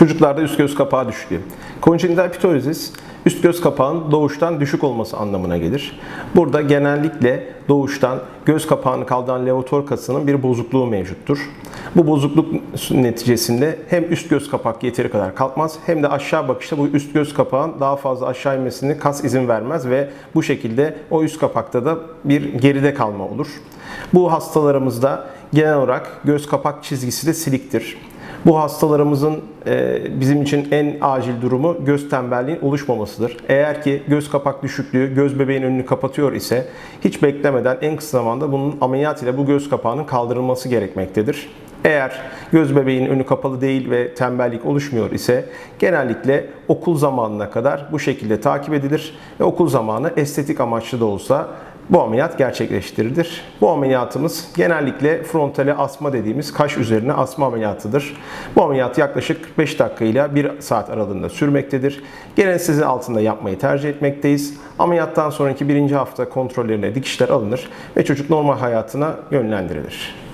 Çocuklarda üst göz kapağı düşüklüğü. Konjenital pitorizis üst göz kapağının doğuştan düşük olması anlamına gelir. Burada genellikle doğuştan göz kapağını kaldıran levator kasının bir bozukluğu mevcuttur. Bu bozukluk neticesinde hem üst göz kapak yeteri kadar kalkmaz hem de aşağı bakışta bu üst göz kapağın daha fazla aşağı inmesini kas izin vermez ve bu şekilde o üst kapakta da bir geride kalma olur. Bu hastalarımızda genel olarak göz kapak çizgisi de siliktir. Bu hastalarımızın e, bizim için en acil durumu göz tembelliğin oluşmamasıdır. Eğer ki göz kapak düşüklüğü göz bebeğin önünü kapatıyor ise hiç beklemeden en kısa zamanda bunun ameliyat ile bu göz kapağının kaldırılması gerekmektedir. Eğer göz bebeğin önü kapalı değil ve tembellik oluşmuyor ise genellikle okul zamanına kadar bu şekilde takip edilir ve okul zamanı estetik amaçlı da olsa bu ameliyat gerçekleştirilir. Bu ameliyatımız genellikle frontale asma dediğimiz kaş üzerine asma ameliyatıdır. Bu ameliyat yaklaşık 45 dakika ile 1 saat aralığında sürmektedir. Genel sizin altında yapmayı tercih etmekteyiz. Ameliyattan sonraki birinci hafta kontrollerine dikişler alınır ve çocuk normal hayatına yönlendirilir.